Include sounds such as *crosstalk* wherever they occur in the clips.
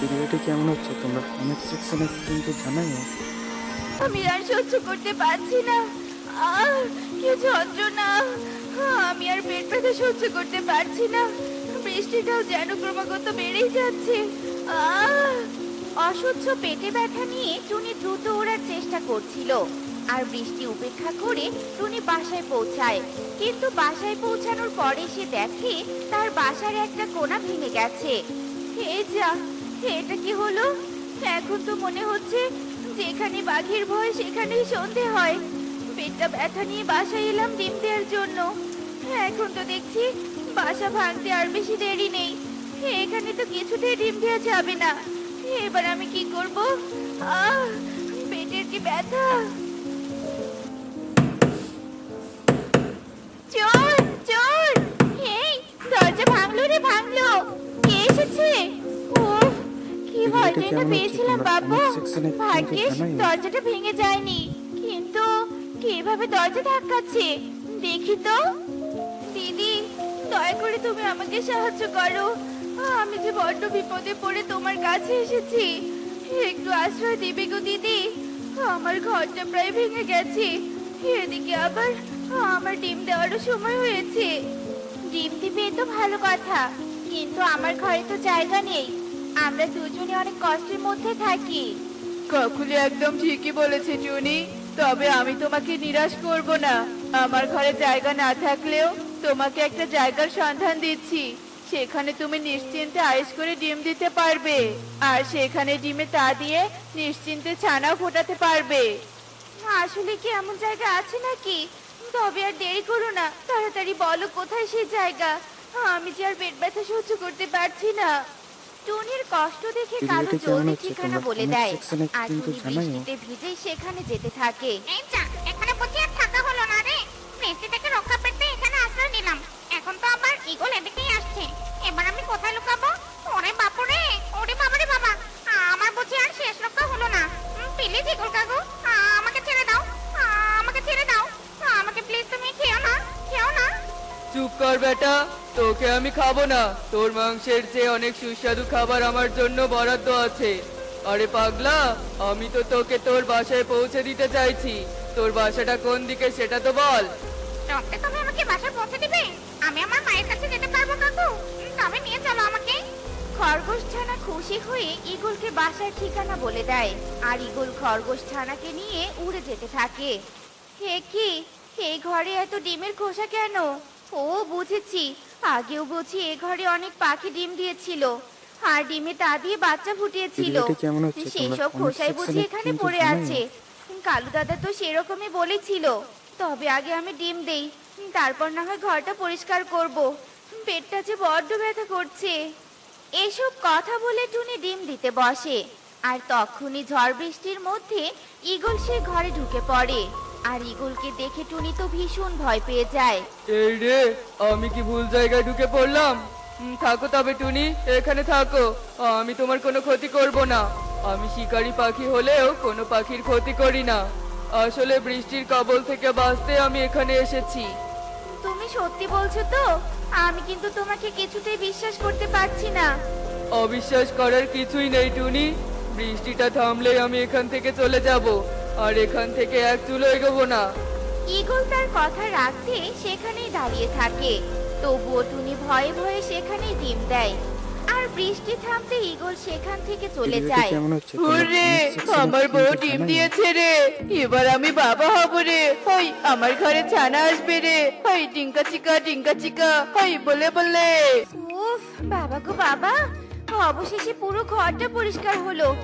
ভিডিওটি কেমন হচ্ছে তোমরা কমেন্ট সেকশনে কিন্তু জানাইও। আমি আর সহ্য করতে পারছি না। কি যন্ত্রণা। আমি আর পেট ব্যথা সহ্য করতে পারছি না। বৃষ্টিটাও যেন ক্রমাগত বেড়েই যাচ্ছে। অসহ্য পেটে ব্যথা নিয়ে টুনি দ্রুত ওড়ার চেষ্টা করছিল। আর বৃষ্টি উপেক্ষা করে টুনি বাসায় পৌঁছায়। কিন্তু বাসায় পৌঁছানোর পরে সে দেখে তার বাসার একটা কোণা ভেঙে গেছে। হে যা এটা কি হলো? এখন তো মনে হচ্ছে যেখানে বাঘের ভয়, সেখানেই সন্ধে হয়। পেটটা ব্যথা নিয়ে বাসায় এলাম ডিম দেওয়ার জন্য। এখন তো দেখছি বাসা ভাঙতে আর বেশি দেরি নেই। এখানে তো কিছুতেই ডিম দেওয়া যাবে না। এবার আমি কি করব? আহ, পেটের কি ব্যথা? চোর চোর এই, দরজা ভাঙলো রে, ভাঙলো। কে এসেছে? ভয়টাই না পেয়েছিলাম বাবা। ভাগ্যিস দরজাটা ভেঙে যায়নি। কিন্তু কীভাবে দরজা ধাক্কাচ্ছে? দেখি তো। দিদি দয়া করে তুমি আমাকে সাহায্য করো। আমি যে বড্ড বিপদে পড়ে তোমার কাছে এসেছি। একটু আশ্রয় দিবে গো দিদি। আমার ঘরটা প্রায় ভেঙে গেছে। এদিকে আবার আমার ডিম দেওয়ারও সময় হয়েছে। ডিম দিবে তো ভালো কথা। কিন্তু আমার ঘরে তো জায়গা নেই। আমরা দুজনে অনেক কষ্টের মধ্যে থাকি। কাকুলি একদম ঠিকই বলেছে টুনি তবে আমি তোমাকে নিরাশ করব না। আমার ঘরে জায়গা না থাকলেও তোমাকে একটা জায়গার সন্ধান দিচ্ছি। সেখানে তুমি নিশ্চিন্তে আয়েস করে ডিম দিতে পারবে। আর সেখানে ডিমে তা দিয়ে নিশ্চিন্তে ছানাও ফোটাতে পারবে। আসলে কি এমন জায়গা আছে নাকি? তবে আর দেরি করো না। তাড়াতাড়ি বলো কোথায় সেই জায়গা? আমি যে আর পেট ব্যথা সহ্য করতে পারছি না। টুনির কষ্ট দেখে কালো জলদি ঠিকানা বলে দেয়। আর টুনি বৃষ্টিতে ভিজেই সেখানে যেতে থাকে। এই যা এখানে বুঝি আর থাকা হলো না রে। বৃষ্টি থেকে রক্ষা পেতে এখানে আশ্রয় নিলাম। এখন তো আবার ইগল এদিকেই আসছে। এবার আমি কোথায় লুকাবো? ওরে বাপুরে ওরে বাবারে বাবা। আমার বুঝি আর শেষ রক্ষা হলো না। প্লিজ ইগল কাকু আমাকে ছেড়ে দাও। আমাকে ছেড়ে দাও। আমাকে প্লিজ তুমি খেও না খেও না। চুপ কর বেটা। তোকে আমি খাব না। তোর মাংসের চেয়ে অনেক সুস্বাদু খাবার আমার জন্য বরাদ্দ আছে। আরে পাগলা আমি তো তোকে তোর বাসায় পৌঁছে দিতে চাইছি। তোর বাসাটা কোন দিকে সেটা তো বল। রক্তে তুমি আমাকে বাসায় পৌঁছে দিবে? আমি আমার মায়ের কাছে যেতে পারব কাকু। তবে নিয়ে চলো আমাকে। খরগোশ ছানা খুশি হয়ে ইগলকে বাসার ঠিকানা বলে দেয়। আর ইগল খরগোশ ছানাকে নিয়ে উড়ে যেতে থাকে। হে কি? এই ঘরে এত ডিমের খোসা কেন? ও বুঝেছি। আগেও বুঝি এ ঘরে অনেক পাখি ডিম দিয়েছিল। আর ডিমে তা দিয়ে বাচ্চা ফুটিয়েছিল। সেই সব খোসাই বুঝি এখানে পড়ে আছে। কালু দাদা তো সেরকমই বলেছিল। তবে আগে আমি ডিম দেই তারপর না হয় ঘরটা পরিষ্কার করব। পেটটা যে বড্ড ব্যথা করছে। এসব কথা বলে টুনি ডিম দিতে বসে। আর তখনই ঝড় বৃষ্টির মধ্যে ইগল সে ঘরে ঢুকে পড়ে। আর ইগলকে দেখে টুনি তো ভীষণ ভয় পেয়ে যায়। এই রে আমি কি ভুল জায়গায় ঢুকে পড়লাম? থাকো তবে টুনি এখানে থাকো। আমি তোমার কোনো ক্ষতি করব না। আমি শিকারি পাখি হলেও কোনো পাখির ক্ষতি করি না। আসলে বৃষ্টির কবল থেকে বাঁচতে আমি এখানে এসেছি। তুমি সত্যি বলছো তো? আমি কিন্তু তোমাকে কিছুতেই বিশ্বাস করতে পারছি না। অবিশ্বাস করার কিছুই নেই টুনি। বৃষ্টিটা থামলেই আমি এখান থেকে চলে যাব। আর এখান থেকে এক চুলো এগোবো না। ইগল তার কথা রাখতে সেখানেই দাঁড়িয়ে থাকে। তবুও টুনি ভয়ে ভয়ে সেখানেই ডিম দেয়। আর বৃষ্টি থামতে ইগল সেখান থেকে চলে যায়। কেমন হচ্ছে? হুররে আমার বউ ডিম দিয়েছে রে। এবার আমি বাবা হব রে। হই আমার ঘরে ছানা আসবে রে। হই টিঙ্কা চিকা টিঙ্কা চিকা। হই বলে বলে। উফ বাবা গো বাবা। অবশেষে পুরো ঘরটা পরিষ্কার হলো।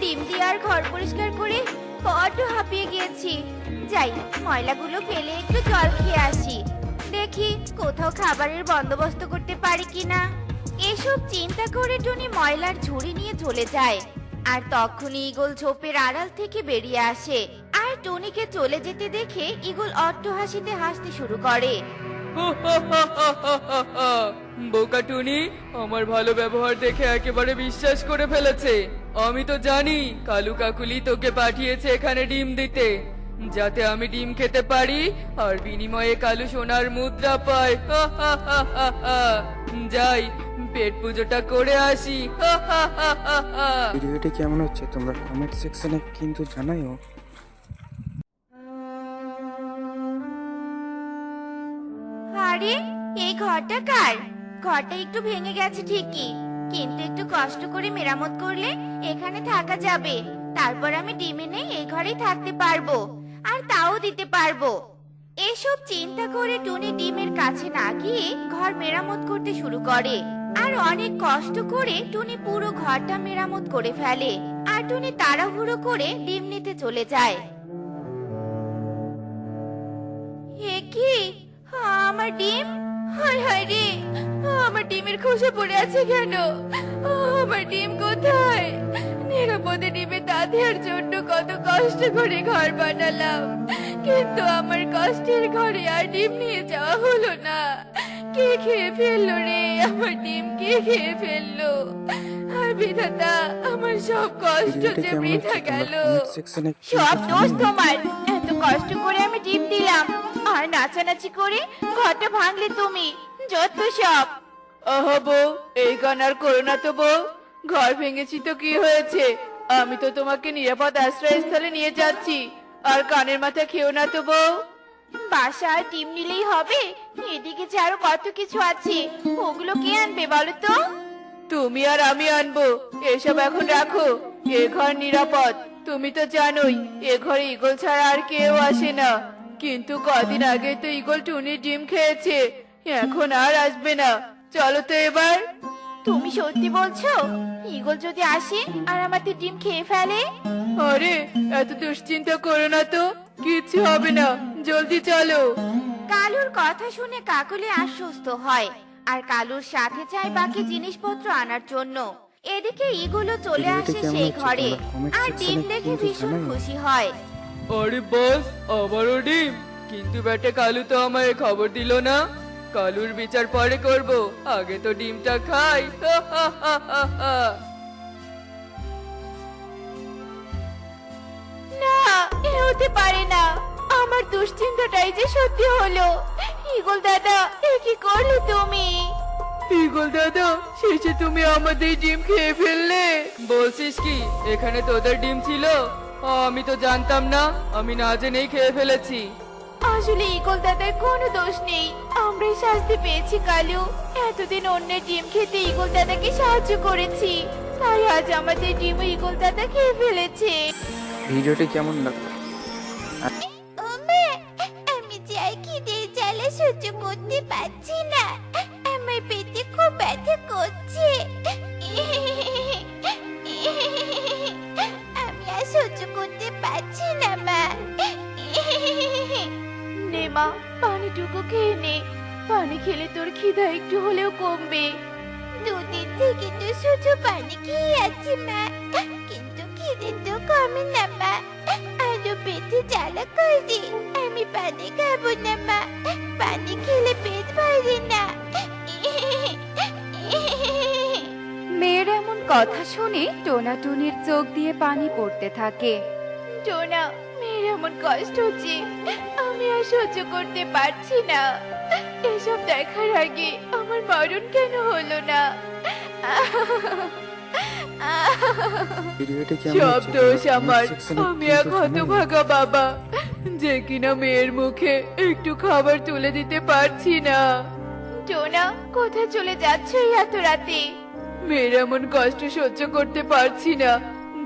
ডিম দিয়ে আর ঘর পরিষ্কার করে বড্ড হাঁপিয়ে গিয়েছি। যাই, ময়লাগুলো ফেলে একটু জল খেয়ে আসি। দেখি কোথাও খাবারের বন্দোবস্ত করতে পারি কিনা। এসব চিন্তা করে টুনি ময়লার ঝুড়ি নিয়ে চলে যায়। আর তখনই ইগল ঝোপের আড়াল থেকে বেরিয়ে আসে। আর টুনিকে চলে যেতে দেখে ইগল অট্ট হাসিতে হাসতে শুরু করে। *laughs* বোকা টুনি, আমার ভালো ব্যবহার দেখে একেবারে বিশ্বাস করে ফেলেছে। আমি তো জানি কালু কাকুলি তোকে পাঠিয়েছে এখানে ডিম দিতে। যাতে আমি ডিম খেতে পারি আর বিনিময়ে কালু সোনার মুদ্রা পাই হা, হা, হা, হা, হা। যাই পেট পুজোটা করে আসি। হা, হা, হা, হা, হা। ভিডিওটি কেমন হচ্ছে তোমরা কমেন্ট সেকশনে কিন্তু জানাইও। আরে এই ঘরটা কার? ঘরটা একটু ভেঙে গেছে ঠিকই। কিন্তু একটু কষ্ট করে মেরামত করলে এখানে থাকা যাবে। তারপর আমি ডিম এনে এই ঘরেই থাকতে পারব, আর তাও দিতে পারব। এসব চিন্তা করে টুনি ডিমের কাছে না গিয়ে ঘর মেরামত করতে শুরু করে। আর অনেক কষ্ট করে টুনি পুরো ঘরটা মেরামত করে ফেলে, আর টুনি তাড়াহুড়ো করে ডিম নিতে চলে যায়। হে কি? আমার ডিম? হায় হায় রে আমার ডিমের খোসা পড়ে আছে কেন? আমার ডিম কোথায়? নিরাপদে ডিমে তা দেওয়ার জন্য কত কষ্ট করে ঘর বানালাম। কিন্তু আমার কষ্টের ঘরে আর ডিম নিয়ে যাওয়া হলো না। কে খেয়ে ফেলল রে? আমার ডিম কে খেয়ে ফেলল? আর বিধাতা আমার সব কষ্ট যে বৃথা গেল। সব দোষ তোমার। এত কষ্ট করে আমি ডিম দিলাম। আর নাচানাচি করে ঘরটা ভাঙলে তুমি যত সব। আহা বউ এই গান আর করো না তো বউ। ঘর ভেঙেছি তো কি হয়েছে? আমি তো তোমাকে নিরাপদ আশ্রয়স্থলে নিয়ে যাচ্ছি। আর কানের মাথা খেও না তো বউ। বাসা আর ডিম নিলেই হবে? এদিকে যে আরও কত কিছু আছে ওগুলো কে আনবে বলো তো? তুমি আর আমি আনব। এসব এখন রাখো। এ ঘর নিরাপদ। তুমি তো জানোই এ ঘরে ইগল ছাড়া আর কেউ আসে না। কিন্তু কদিন আগে তো ইগল টুনির ডিম খেয়েছে। এখন আর আসবে না। চলো তো এবার। তুমি সত্যি বলছো? ইগল যদি আসে আর আমাদের ডিম খেয়ে ফেলে? আরে এত দুশ্চিন্তা করো না তো। কিচ্ছু হবে না। জলদি চলো। কালুর কথা শুনে কাকলি আশ্বস্ত হয় আর কালুর সাথে চায় বাকি জিনিসপত্র আনার জন্য। এদিকে ইগুলো চলে আসে সেই ঘরে আর ডিম দেখে ভীষণ খুশি হয়। আরে বস আবারও ডিম। কিন্তু বেটা কালু তো আমায় খবর দিল না। কালুর বিচার পরে করব। আগে তো ডিমটা খাই। না এ হতে পারে না। আমার দুশ্চিন্তাটাই যে সত্যি হলো। ইগল দাদা এ কি করলে তুমি? ইগল দাদা শেষে তুমি আমাদের ডিম খেয়ে ফেললে। বলছিস কি এখানে তোদের ডিম ছিল? আমি তো জানতাম না আমি না জেনেই খেয়ে ফেলেছি। আসলে ইগল দাদার কোনো দোষ নেই। আমরাই শাস্তি পেয়েছি কালু। এতদিন অন্যের ডিম খেতে ইগল দাদাকে সাহায্য করেছি। তাই আজ আমাদের ডিম ইগল দাদা খেয়ে ফেলেছে। ভিডিওটি কেমন লাগল? আমি যাই খিদে জ্বালা সহ্য করতে পারছি না। আমার পেটে খুব ব্যথা করছে। খেয়ে নে পানি খেলে তোর খিদা একটু হলেও কমবে। দুদিন থেকে তো শুধু পানি খেয়ে আছি মা। কিন্তু খিদে তো কমে না মা। আরও পেটে জ্বালা করে আমি পানি খাব না মা। পানি খেলে পেট ভরে না। মেয়ের এমন কথা শুনে টোনা টুনির চোখ দিয়ে পানি পড়তে থাকে। টোনা মেয়ের এমন কষ্ট হচ্ছে। আমি আর সহ্য করতে পারছি না। এসব দেখার আগে আমার মরণ কেন হলো না? সব দোষ আমার। আমি এক হতভাগা বাবা যে কিনা মেয়ের মুখে একটু খাবার তুলে দিতে পারছি না। টোনা কোথায় চলে যাচ্ছ এই এত রাতে? মেয়ের এমন কষ্ট সহ্য করতে পারছি না।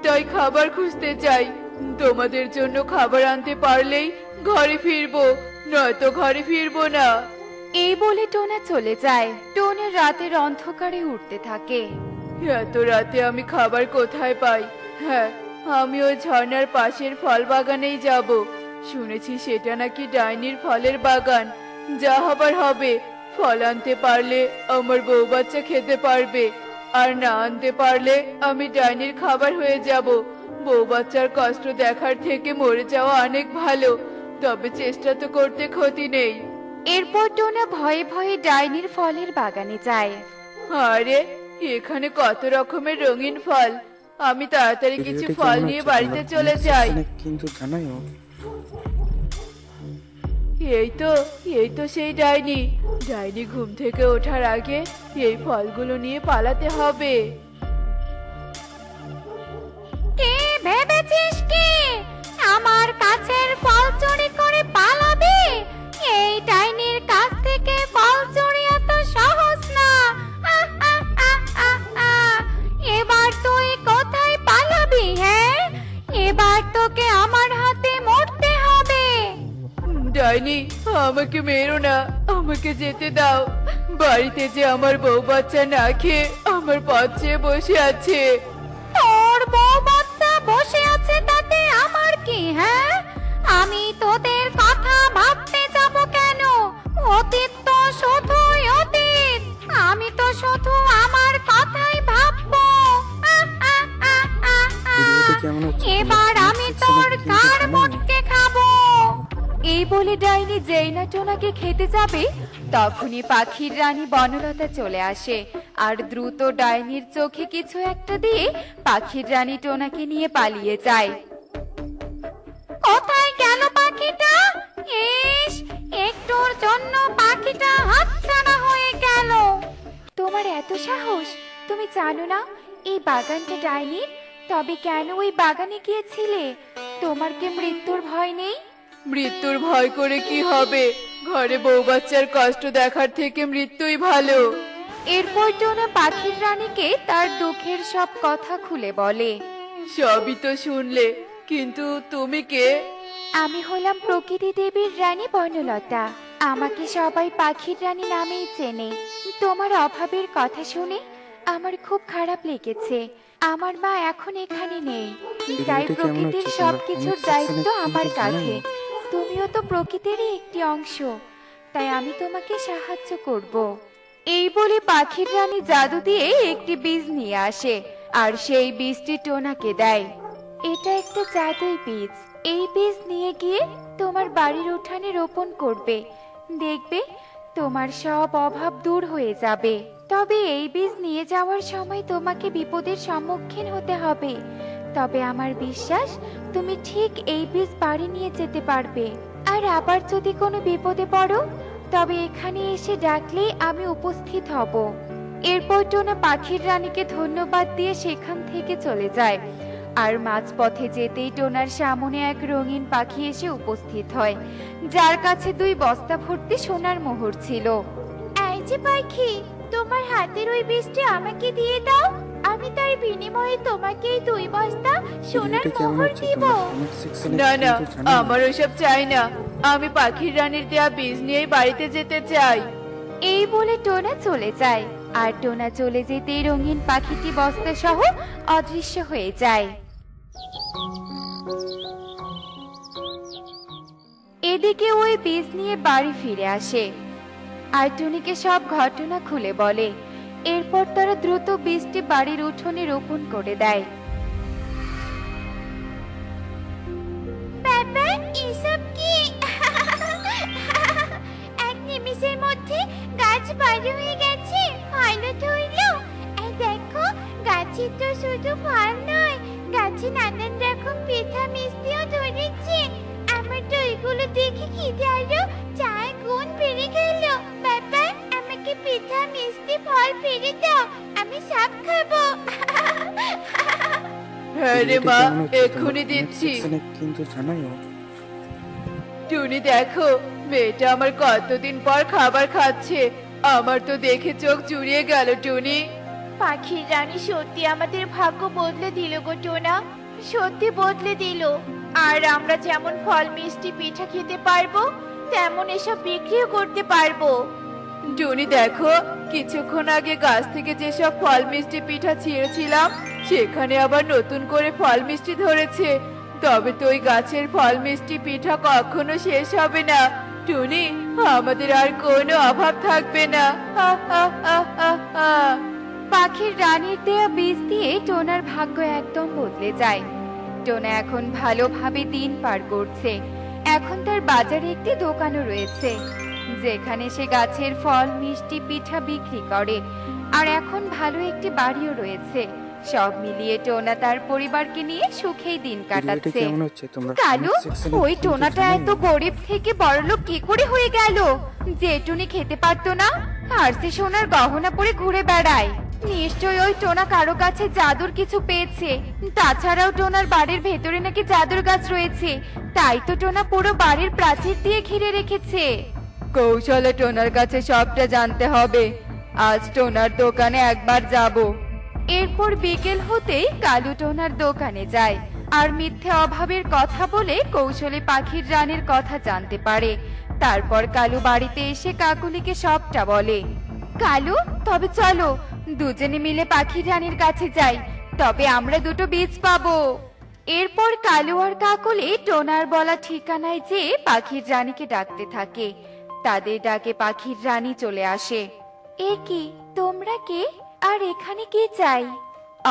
তাই খাবার খুঁজতে চাই। তোমাদের জন্য খাবার আনতে পারলেই ঘরে ফিরবো নয়তো ঘরে ফিরবো না। এই বলে টোনা চলে যায়। টোনা রাতের অন্ধকারে উঠতে থাকে। এত রাতে আমি খাবার কোথায় পাই? হ্যাঁ আমি ওই ঝর্ণার পাশের ফল বাগানেই যাব। শুনেছি সেটা নাকি ডাইনির ফলের বাগান। যা হবার হবে ফল আনতে পারলে আমার বউ বাচ্চা খেতে পারবে। আর না আনতে পারলে আমি ডাইনির খাবার হয়ে যাব। বউ বাচ্চার কষ্ট দেখার থেকে মরে যাওয়া অনেক ভালো। তবে চেষ্টা তো করতে ক্ষতি নেই। এরপর টোনা ভয়ে ভয়ে ডাইনির ফলের বাগানে যায়। আরে এখানে কত রকমের রঙিন ফল। আমি তাড়াতাড়ি কিছু ফল নিয়ে বাড়িতে চলে যাই। কিন্তু জানাইও। এই তো এই তো সেই ডাইনি। ডাইনি ঘুম থেকে ওঠার আগে এই ফলগুলো নিয়ে পালাতে হবে। কে ভেবেছিস কি? আমার কাছের ফল চুরি করে পালাবি? এই ডাইনির কাছ থেকে ফল চুরি এত সহজ না। আহ, আহ, আহ, আহ, আহ। এবার তুই কোথায় পালাবি হ্যাঁ? এবার তোকে আমার হাতে মরতে হবে। ডাইনি আমাকে মেরো না। আমাকে যেতে দাও। বাড়িতে যে আমার বউ বাচ্চা না খেয়ে আমার পথ চেয়ে বসে আছে। তোর বউ বাচ্চা বসে আছে তাতে আমার কি হ্যাঁ? আমি তোদের কথা ভাবতে যাব কেন? অতীত তো শুধুই অতীত। আমি তো শুধু আমার কথাই ভাববো। এবার আমি তোর কার জানাও। খাব? এই বলে ডাইনি যেই না টোনাকে খেতে যাবে, তখনই পাখির রানী বনলতা চলে আসে। আর দ্রুত ডাইনির চোখে কিছু একটা দিয়ে পাখির রানী টোনাকে নিয়ে পালিয়ে যায়। কোথায় গেল পাখিটা? ইস একটুর জন্য পাখিটা হাতছাড়া হয়ে গেল। তোমার এত সাহস? তুমি জানো না এই বাগানটা ডাইনির? তবে কেন ওই বাগানে গিয়েছিলে? তোমার কি মৃত্যুর ভয় নেই? মৃত্যুর ভয় করে কি হবে? ঘরে বউ বাচ্চার কষ্ট দেখার থেকে মৃত্যুই ভালো। এরপর টোনা পাখির রানীকে তার দুঃখের সব কথা খুলে বলে। সবই তো শুনলে। কিন্তু তুমি কে? আমি হলাম প্রকৃতি দেবীর রানী বনলতা আমাকে সবাই পাখির রানী নামেই চেনে। তোমার অভাবের কথা শুনে আমার খুব খারাপ লেগেছে। আমার মা এখন এখানে নেই। তাই প্রকৃতির হচ্ছে সব কিছুর comment section এ দায়িত্ব আমার কাছে। তুমিও তো প্রকৃতিরই একটি অংশ। তাই আমি তোমাকে সাহায্য করব। এই বলে পাখির রানী জাদু দিয়ে একটি বীজ নিয়ে আসে। আর সেই বীজটি টোনাকে দেয়। এটা একটা জাদুই বীজ। এই বীজ নিয়ে গিয়ে তোমার বাড়ির উঠানে রোপণ করবে। দেখবে তোমার সব অভাব দূর হয়ে যাবে। তবে এই বীজ নিয়ে যাওয়ার সময় তোমাকে বিপদের সম্মুখীন হতে হবে। তবে আমার বিশ্বাস, তুমি ঠিক এই বীজ বাড়ি নিয়ে যেতে পারবে। আর আবার যদি কোনো বিপদে পড়ো, তবে এখানে এসে ডাকলেই আমি উপস্থিত হব। এরপর টোনা পাখির রানীকে ধন্যবাদ দিয়ে সেখান থেকে চলে যায়। আর মাঝপথে যেতেই টোনার সামনে এক রঙিন পাখি এসে উপস্থিত হয় যার কাছে দুই বস্তা ভর্তি সোনার মোহর ছিল। এই যে পাখি তোমার হাতের ওই বীজটি আমাকে দিয়ে দাও। আমি তার বিনিময়ে তোমাকে এই দুই বস্তা সোনার মোহর দিব। না না। আমার ওসব চাই না। আমি পাখির রানীর দেয়া বীজ নিয়েই বাড়িতে যেতে চাই। এই বলে টোনা চলে যায়। আর টোনা চলে যেতেই রঙিন পাখিটি বস্তা সহ অদৃশ্য হয়ে যায়। এদিকে ওই বীজ নিয়ে বাড়ি ফিরে আসে। আর টুনিকে সব ঘটনা খুলে বলে। এরপর তারা দ্রুত বীজটি বাড়ির উঠোনে রোপণ করে দেয়। বাবা *laughs* মধ্যে গাছ বড় হয়ে গেছে। ফলও ধরলো এই দেখো গাছে তো শুধু ফল নয় গাছে নানান রকম পিঠা মিষ্টিও ধরেছে। আমার তো এগুলো দেখে খিদে আরও। চার গুণ বেড়ে গেল। বাবা আমাকে পিঠা মিষ্টি ফল ফিরে দাও আমি সব খাব। হ্যাঁ রে মা এক্ষুনি দিচ্ছি। কিন্তু জানাও টুনি দেখো মেয়েটা আমার কতদিন পর খাবার খাচ্ছে। আমার তো দেখে চোখ জুড়িয়ে গেল টুনি। পাখির রানী সত্যি আমাদের ভাগ্য বদলে দিল গো টোনা সত্যি বদলে দিল। আর আমরা যেমন ফল মিষ্টি পিঠা খেতে পারব তেমন এসব বিক্রিও করতে পারব। টুনি দেখো কিছুক্ষণ আগে গাছ থেকে যেসব ফল মিষ্টি পিঠা ছিঁড়েছিলাম সেখানে আবার নতুন করে ফল মিষ্টি ধরেছে। তবে তো ওই গাছের ফল মিষ্টি পিঠা কখনো শেষ হবে না। টুনি আমাদের আর কোনো অভাব থাকবে না। হা হা হা পাখির রানীর দেয়া বীজ দিয়ে টোনার ভাগ্য একদম বদলে যায়। টোনা এখন ভালোভাবে দিন পার করছে। এখন তার বাজারে একটি দোকানও রয়েছে, যেখানে সে গাছের ফল, মিষ্টি, পিঠা বিক্রি করে। আর এখন ভালো একটি বাড়িও রয়েছে। সব মিলিয়ে টোনা তার পরিবারকে নিয়ে সুখেই দিন কাটাচ্ছে। কেমন হচ্ছে? তোমরা কালু ওই টোনাটা এত গরিব থেকে বড়লোক কি করে হয়ে গেল? যে টুনি খেতে পারতো না আর সে সোনার গহনা পরে ঘুরে বেড়ায়। নিশ্চয়ই ওই টোনা কারও কাছে জাদুর কিছু পেয়েছে। তাছাড়াও টোনার বাড়ির ভেতরে নাকি জাদুর গাছ রয়েছে। তাই তো টোনা পুরো বাড়ির প্রাচীর দিয়ে ঘিরে রেখেছে। কৌশলে টোনার কাছে সবটা জানতে হবে। আজ টোনার দোকানে একবার যাব। এরপর বিকেল হতেই কালু টোনার দোকানে যায়। আর মিথ্যে অভাবের কথা বলে কৌশলে পাখির রানীর কথা জানতে পারে। তারপর কালু বাড়িতে এসে কাকুলিকে সবটা বলে। কালু, তবে চলো, দুজনে মিলে পাখির রানীর কাছে যাই। তবে আমরা দুটো বীজ পাবো। এরপর কালু আর কাকলি টোনার বলা ঠিকানায় যেয়ে পাখির রানীকে ডাকতে থাকে। তাদের ডাকে পাখির রানী চলে আসে। এ কি, তোমরা কে? আর এখানে কি চাই?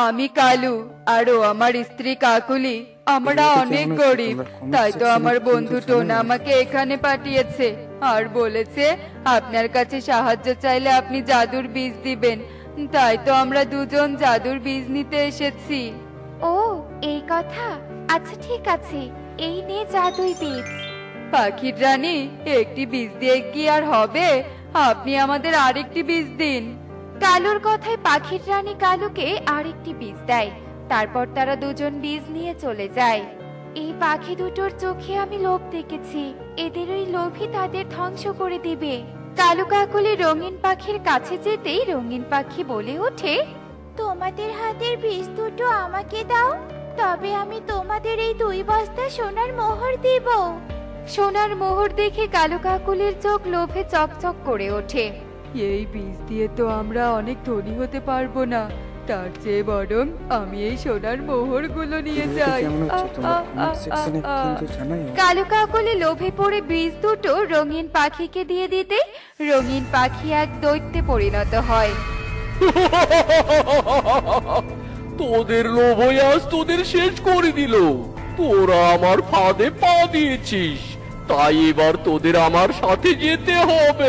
আমি কালু আর ও আমার স্ত্রী কাকুলি। আমরা অনেক গরিব তাই তো আমার বন্ধু টোনা আমাকে এখানে পাঠিয়েছে আর বলেছে আপনার কাছে সাহায্য চাইলে আপনি জাদুর বীজ দিবেন। তাই তো আমরা দুজন জাদুর বীজ নিতে এসেছি। ও এই কথা? আচ্ছা ঠিক আছে। এই নে জাদুই বীজ। পাখির রানী একটি বীজ দিয়ে কি আর হবে? আপনি আমাদের আরেকটি বীজ দিন। কালুর কথায় পাখির রানী কালুকে আরেকটি বীজ দেয়। তারপর তারা দুজন বীজ নিয়ে চলে যায়। এই পাখি দুটোর চোখে আমি লোভ দেখেছি। এদের ওই লোভই তাদের ধ্বংস করে দিবে। কালু কাকুলি রঙিন পাখির কাছে যেতেই রঙিন পাখি বলে ওঠে, তোমাদের হাতের বীজ দুটো আমাকে দাও, তবে আমি তোমাদের এই দুই বস্তা সোনার মোহর দেব। সোনার মোহর দেখে কালু কাকুলির চোখ লোভে চকচক করে ওঠে। এই বীজ দিয়ে তো আমরা অনেক ধনী হতে পারব না। তার চেয়ে বরং আমি এই সোনার মোহরগুলো নিয়ে যাই। কালো কাকলি লোভে পড়ে বীজ দুটো রঙিন পাখিকে দিয়ে দিতে রঙিন পাখি এক দৈত্যে পরিণত হয়। *laughs* তোদের লোভই আজ তোদের শেষ করে দিল। তোরা আমার ফাঁদে পা দিয়েছিস। তাই এবার তোদের আমার সাথে যেতে হবে।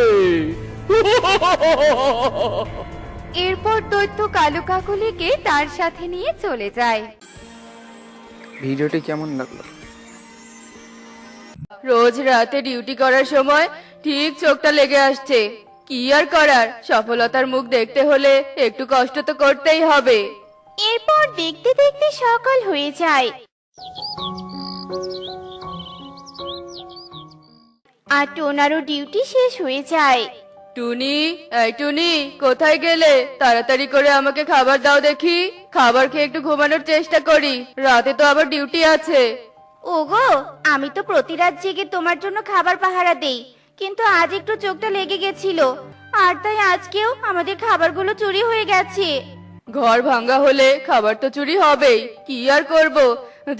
এরপর দৈত্য কালু কাকলিকে তার সাথে নিয়ে চলে যায়। ভিডিওটি কেমন লাগল? রোজ রাতে ডিউটি করার সময় ঠিক চোখটা লেগে আসছে। কি আর করার? সফলতার মুখ দেখতে হলে একটু কষ্ট তো করতেই হবে। এরপর দেখতে দেখতে সকাল হয়ে যায়। আর টোনারও ডিউটি শেষ হয়ে যায়। টুনি এই টুনি কোথায় গেলে? তাড়াতাড়ি করে আমাকে খাবার দাও দেখি। খাবার খেয়ে একটু ঘুমানোর চেষ্টা করি। রাতে তো আবার ডিউটি আছে। ওগো আমি তো প্রতি রাত জেগে তোমার জন্য খাবার পাহারা দেই কিন্তু আজ একটু চোখটা লেগে গেছিল। আর তাই আজকেও আমাদের খাবারগুলো চুরি হয়ে গেছে। ঘর ভাঙ্গা হলে খাবার তো চুরি হবেই। কি আর করব?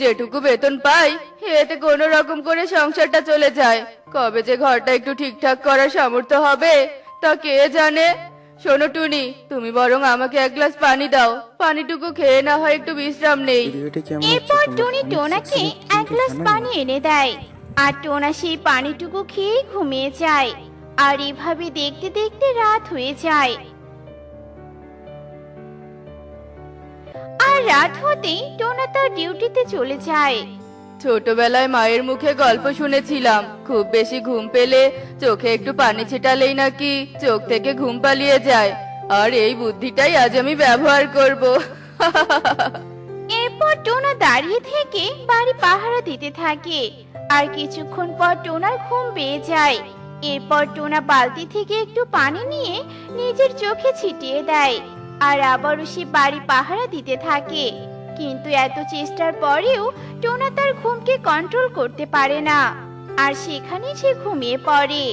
যেটুকু বেতন পাই এতে কোনো রকম করে সংসারটা চলে যায়। কবে যে ঘরটা একটু ঠিকঠাক করার সামর্থ্য হবে তা কে জানে? শোনো টুনি তুমি বরং আমাকে এক গ্লাস পানি দাও। পানিটুকু খেয়ে না হয় একটু বিশ্রাম নেই। এরপর টুনি টোনাকে এক গ্লাস পানি এনে দেয়। আর টোনা সেই পানিটুকু খেয়ে ঘুমিয়ে যায়। আর এভাবে দেখতে দেখতে রাত হয়ে যায়। আর রাত হতেই টোনা তার ডিউটিতে চলে যায়। ছোটবেলায় মায়ের মুখে গল্প শুনেছিলাম। খুব বেশি ঘুম পেলে চোখে একটু পানি ছিটালেই নাকি চোখ থেকে ঘুম পালিয়ে যায়। আর এই বুদ্ধিটাই আজ আমি ব্যবহার করব। এরপর টোনা দাঁড়িয়ে থেকে বাড়ি পাহারা দিতে থাকে। আর কিছুক্ষণ পর টোনার ঘুম পেয়ে যায়। এরপর টোনা বালতি থেকে একটু পানি নিয়ে নিজের চোখে ছিটিয়ে দেয়। আর আবারও সে বাড়ি পাহারা দিতে থাকে। কিন্তু এত চেষ্টার পরেও টোনা তার ঘুমকে কন্ট্রোল করতে পারে না। আর সেখানেই সে ঘুমিয়ে পড়ে।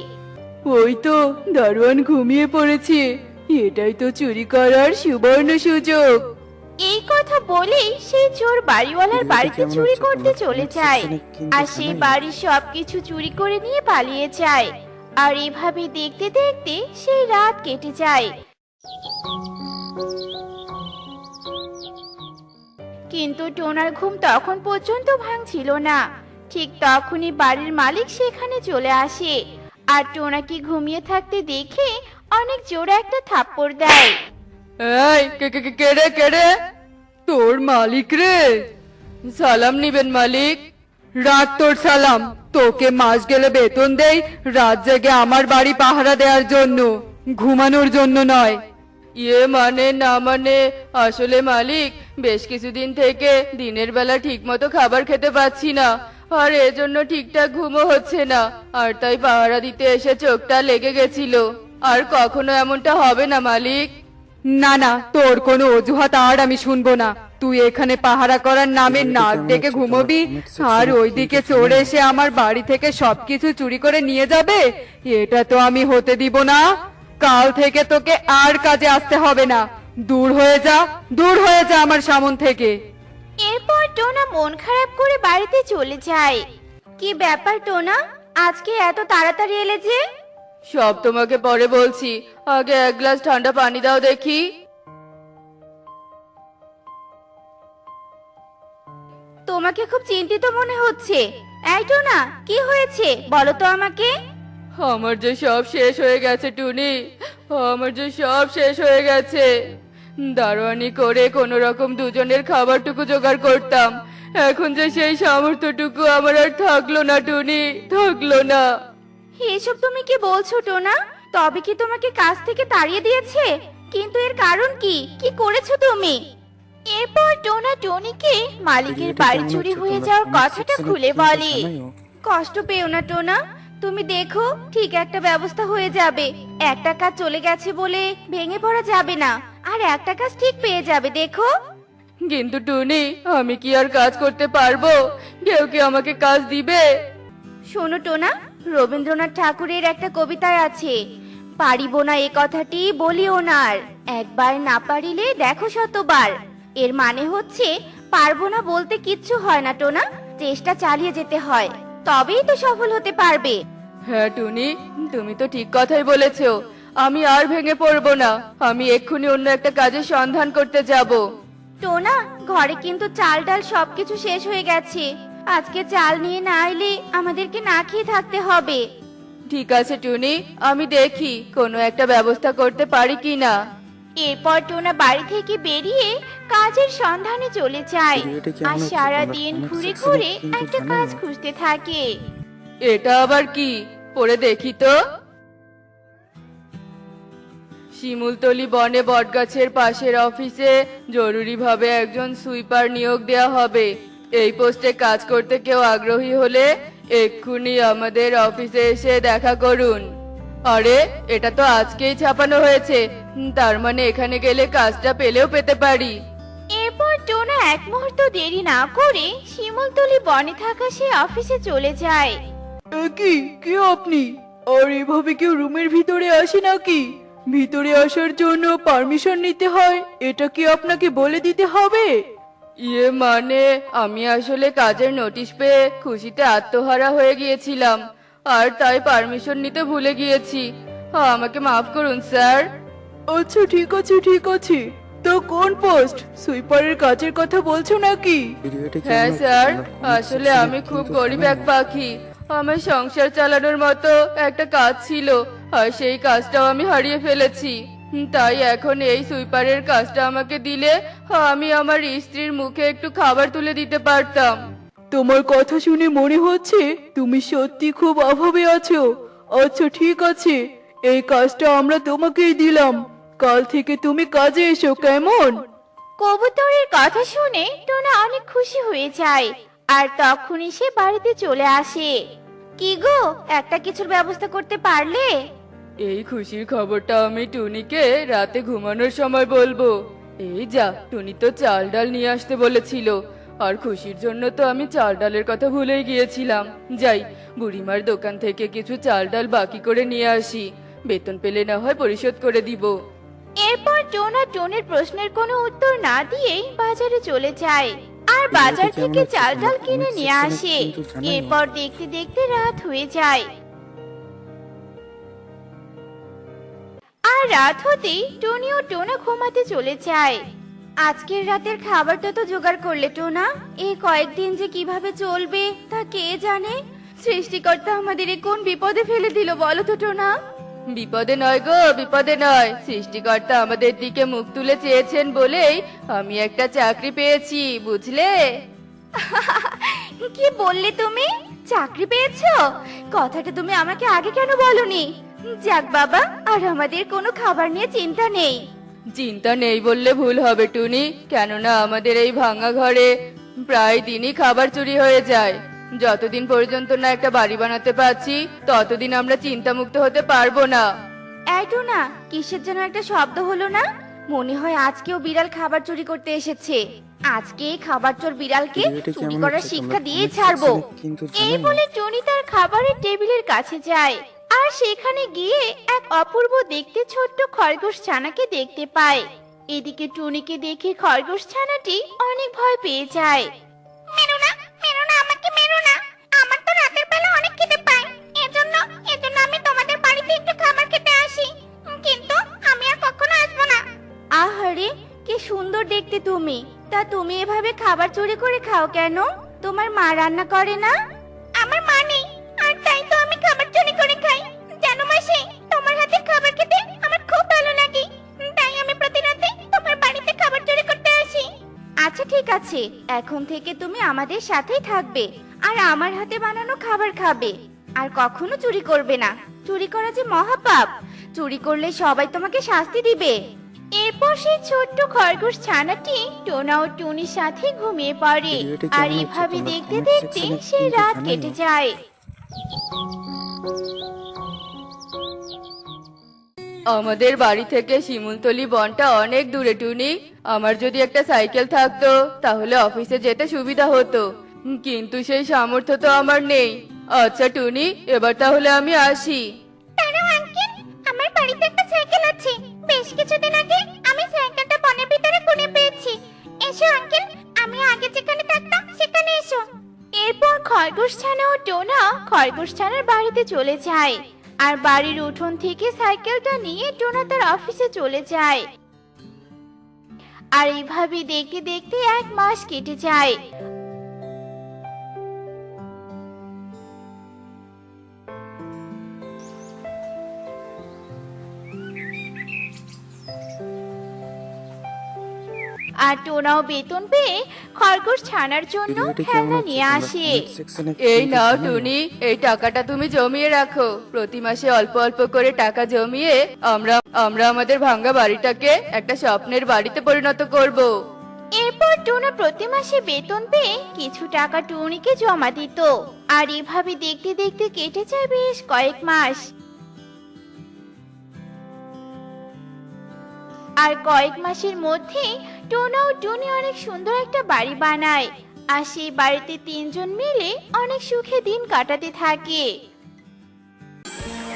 ওই তো দারোয়ান ঘুমিয়ে পড়েছে। এটাই তো চুরি করার সুবর্ণ সুযোগ। এই কথা বলেই সেই চোর বাড়িওয়ালার বাড়িতে চুরি করতে চলে যায়। আর সেই। বাড়ির সবকিছু চুরি করে নিয়ে পালিয়ে যায়। আর এভাবে দেখতে দেখতে সেই রাত কেটে যায়। কিন্তু টোনার ঘুম তখন পর্যন্ত ভাঙছিল না। ঠিক তখনই বাড়ির মালিক সেখানে চলে আসে। আর টোনাকে ঘুমিয়ে থাকতে দেখে অনেক জোরে একটা থাপ্পড় দেয়। এই, কে কে, কে- রে, কে তোর মালিক রে? সালাম নিবেন মালিক। রাত তোর সালাম। তোকে মাস গেলে বেতন দেই, রাত জেগে আমার বাড়ি পাহারা দেওয়ার জন্য। ঘুমানোর জন্য নয়। ইয়ে মানে না মানে আসলে মালিক বেশ কিছুদিন থেকে দিনের বেলা ঠিকমতো খাবার খেতে পাচ্ছি না আর এজন্য ঠিকঠাক ঘুমও হচ্ছে না আর তাই পাহারা দিতে এসে চোখটা লেগে গেছিল। আর কখনো এমনটা হবে না মালিক? না না তোর কোনো অজুহাত আর আমি শুনব না। তুই এখানে পাহারা করার নামে নাক ডেকে? ঘুমোবি আর ওইদিকে চড়ে এসে আমার বাড়ি থেকে সবকিছু চুরি করে নিয়ে যাবে? এটা তো আমি হতে দিব না। কাল থেকে তোকে আর কাজে আসতে হবে না। দূর হয়ে যা দূর হয়ে যা আমার সামন থেকে। এরপর টোনা মন খারাপ করে বাড়িতে চলে যায়। কি ব্যাপার টোনা? আজকে এত তাড়াতাড়ি এলে যে? সব তোমাকে পরে বলছি। আগে এক গ্লাস ঠান্ডা পানি দাও দেখি। তোমাকে খুব চিন্তিত মনে হচ্ছে। এই টোনা কি হয়েছে? বলো তো আমাকে। আমার যে সব শেষ হয়ে গেছে টুনি। আমার যে সব শেষ হয়ে গেছে। দারোয়ানি করে কোনো রকম দুজনের খাবারটুকু জোগাড় করতাম। এখন যে সেই সামর্থ্যটুকু আমার আর থাকল না টুনি। থাকল না। এসব তুমি কি বলছো টোনা? তবে কি তোমাকে কাজ থেকে তাড়িয়ে দিয়েছে? কিন্তু এর কারণ কি? কি করেছ তুমি? এরপর টোনা টনিকে মালিকের বাড়ি চুরি হয়ে যাওয়ার কথাটা খুলে বলে। কষ্ট পেও না টোনা। তুমি দেখো ঠিক একটা ব্যবস্থা হয়ে যাবে। একটা কাজ চলে গেছে বলে ভেঙে পড়া যাবে না। আর একটা কাজ ঠিক পেয়ে যাবে দেখো। কিন্তু টুনি আমি কি আর কাজ করতে পারব? কেউ কি আমাকে কাজ দিবে? শোনো টোনা রবীন্দ্রনাথ ঠাকুরের একটা কবিতায় আছে। পারিব না এ কথাটি বলিও না আর। একবার না পারিলে দেখো শতবার। এর মানে হচ্ছে পারব না বলতে কিচ্ছু হয় না টোনা চেষ্টা চালিয়ে যেতে হয়। তবেই তো সফল হতে পারবে। হ্যাঁ টুনি তুমি তো ঠিক কথাই বলেছ। আমি আর ভেঙে পড়ব না। আমি এক্ষুনি অন্য একটা কাজের সন্ধান করতে যাব। টোনা ঘরে কিন্তু চাল ডাল সবকিছু শেষ হয়ে গেছে। আজকে চাল নিয়ে না এলে আমাদেরকে না খেয়ে থাকতে হবে। ঠিক আছে টুনি আমি দেখি কোনো একটা ব্যবস্থা করতে পারি কি না এরপর টোনা বাড়ি থেকে বেরিয়ে কাজের সন্ধানে চলে যায়। ভিডিওটা কেমন আর সারা দিন ঘুরে ঘুরে কিন্তু একটা। কাজ খুঁজতে থাকে। এটা আবার কি? পড়ে দেখি তো। শিমুলতলি বনে বটগাছের পাশের অফিসে জরুরিভাবে একজন সুইপার নিয়োগ দেওয়া হবে। এই পোস্টে কাজ করতে কেউ আগ্রহী হলে এক্ষুনি আমাদের অফিসে এসে দেখা করুন। আরে, এটা তো আজকেই ছাপানো হয়েছে। তার মানে এখানে গেলে কাজটা পেলেও পেতে পারি। এরপর টোনা এক মুহূর্ত দেরি না করে শিমুলতলি বনে থাকা সে অফিসে চলে যায়। কি? কি আপনি? আর এভাবে কেউ রুমের ভিতরে আসে নাকি? ভিতরে আসার জন্য পারমিশন নিতে হয় এটা কি আপনাকে বলে দিতে হবে? ইয়ে মানে আমি আসলে কাজের নোটিশ পেয়ে খুশিতে আত্মহারা হয়ে গিয়েছিলাম আর তাই পারমিশন নিতে ভুলে গিয়েছি। আমাকে মাফ করুন স্যার। আচ্ছা ঠিক আছে ঠিক আছে। তো কোন পোস্ট? সুইপারের কাজের কথা বলছো নাকি? হ্যাঁ স্যার। আসলে আমি খুব গরিব এক পাখি। আমার সংসার চালানোর মতো একটা কাজ ছিল আর সেই কাজটাও আমি হারিয়ে ফেলেছি। তাই এখন এই সুইপারের কাজটা আমাকে দিলে আমি আমার স্ত্রীর মুখে একটু খাবার তুলে দিতে পারতাম। তোমার কথা শুনে মনে হচ্ছে তুমি সত্যি খুব অভাবে আছো। আচ্ছা ঠিক আছে এই কাজটা আমরা তোমাকেই দিলাম। কাল থেকে তুমি কাজে এসো কেমন? কবুতরের কথা শুনে টোনা অনেক খুশি হয়ে যায়। আর তখনই সে বাড়িতে চলে আসে। কি গো একটা কিছুর ব্যবস্থা করতে পারলে? এই খুশির খবরটা আমি টুনিকে রাতে ঘুমানোর সময় বলব। এই যা টুনি তো চাল ডাল নিয়ে আসতে বলেছিল। আর খুশির জন্য তো আমি চাল ডালের কথা ভুলেই গিয়েছিলাম। যাই বুড়িমার দোকান থেকে কিছু চাল ডাল বাকি করে নিয়ে আসি। বেতন পেলে না হয় পরিশোধ করে দিব। এরপর টোনা টোনের প্রশ্নের কোনো উত্তর না দিয়েই বাজারে চলে যায়। আর বাজার থেকে চাল ডাল কিনে নিয়ে আসে। এরপর দেখতে দেখতে রাত হয়ে যায়। আর রাত হতেই টনি ও টোনা ঘুমাতে চলে যায়। আজকের রাতের খাবারটা তো জোগাড় করলে টোনা। এই কয়েকদিন যে কীভাবে চলবে তা কে জানে? সৃষ্টিকর্তা আমাদের কোন বিপদে ফেলে দিল বলো তো টোনা। বিপদে নয় গো বিপদে নয়। সৃষ্টিকর্তা আমাদের দিকে মুখ তুলে চেয়েছেন বলেই আমি একটা চাকরি পেয়েছি বুঝলে? *laughs* কি বললে তুমি? চাকরি পেয়েছ? কথাটা তুমি আমাকে আগে কেন বলনি? যাক বাবা আর আমাদের কোনো খাবার নিয়ে চিন্তা নেই। চিন্তা নেই বললে ভুল হবে টুনি। কেননা আমাদের এই ভাঙা ঘরে প্রায় দিনই খাবার চুরি হয়ে যায়। যতদিন পর্যন্ত না একটা বাড়ি বানাতে পারছি ততদিন আমরা চিন্তামুক্ত হতে পারব না। এইটো না কিসের যেন একটা শব্দ হলো না? মনে হয় আজকেও বিড়াল খাবার চুরি করতে এসেছে। আজকে এই খাবার চোর বিড়ালকে ভিডিওটি চুরি কেমন করার হচ্ছে শিক্ষা তোমরা দিয়ে comment ছাড়বো। কিন্তু এই জানাও। বলে টনি তার খাবারের টেবিলের কাছে যায়। আর সেখানে গিয়ে এক অপূর্ব দেখতে ছোট্ট খরগোশ ছানাকে দেখতে পায়। এদিকে টুনিকে দেখে খরগোশ ছানাটি অনেক ভয় পেয়ে যায়। মেরো না সুন্দর দেখতে তুমি। তা তুমি এভাবে খাবার চুরি করে খাও কেন? তোমার মা রান্না করে না? আমার মা নেই আর তাই তো আমি খাবার চুরি করে খাই। জানো মাসি তোমার হাতে খাবার খেতে আমার খুব ভালো লাগে। তাই আমি প্রতি রাতে তোমার বাড়িতে খাবার চুরি করতে আসি। আচ্ছা ঠিক আছে। এখন থেকে তুমি আমাদের সাথেই থাকবে আর আমার হাতে বানানো খাবার খাবে। আর কখনো চুরি করবে না। চুরি করা যে মহাপাপ। চুরি করলে সবাই তোমাকে শাস্তি দিবে। এরপর সেই ছোট্ট খরগোশ ছানাটি টোনা ও টুনির সাথে ঘুমিয়ে পড়ে। ভিডিওটি আর কেমন এভাবে তোমরা দেখতে comment দেখতে section এ সেই কিন্তু রাত জানাও। কেটে যায়। আমাদের বাড়ি থেকে শিমুলতলি বনটা অনেক দূরে টুনি। আমার যদি একটা সাইকেল থাকতো তাহলে অফিসে যেতে সুবিধা হতো। কিন্তু সেই সামর্থ্য তো আমার নেই। আচ্ছা টুনি এবার তাহলে আমি আসি। কিছুদিন আগে আমি সাইকেলটা বনের ভিতরে কুড়ে পেয়েছি। এসো, আঙ্কেল। আমি আগে যেখানে থাকতাম, সেখানে এসো। এরপর খরগোশ ছানা ও টোনা খরগোশ ছানার বাড়িতে চলে যায়। আর বাড়ির উঠোন থেকে সাইকেলটা নিয়ে টোনা তার অফিসে চলে যায়। আর এইভাবে দেখতে দেখতে এক মাস কেটে যায়। আর টোনাও বেতন পেয়ে খরগোশ ছানার জন্য খেলনা নিয়ে আসে। এই নাও। টুনি এই টাকাটা তুমি জমিয়ে রাখো। প্রতি মাসে অল্প অল্প করে টাকা জমিয়ে আমরা আমরা আমাদের ভাঙ্গা বাড়িটাকে একটা স্বপ্নের বাড়িতে পরিণত করব। এরপর টুনা প্রতি মাসে বেতন পেয়ে কিছু টাকা টুনিকে জমা দিত। আর এভাবে দেখতে দেখতে কেটে যায় বেশ কয়েক মাস। আর কয়েক মাসের মধ্যেই টোনা ও টুনি অনেক সুন্দর একটা বাড়ি বানায়। আর সেই বাড়িতে তিনজন মিলে অনেক সুখে দিন কাটাতে থাকে।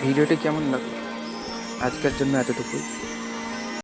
ভিডিওটি কেমন লাগল? আজকের জন্য এতটুকুই।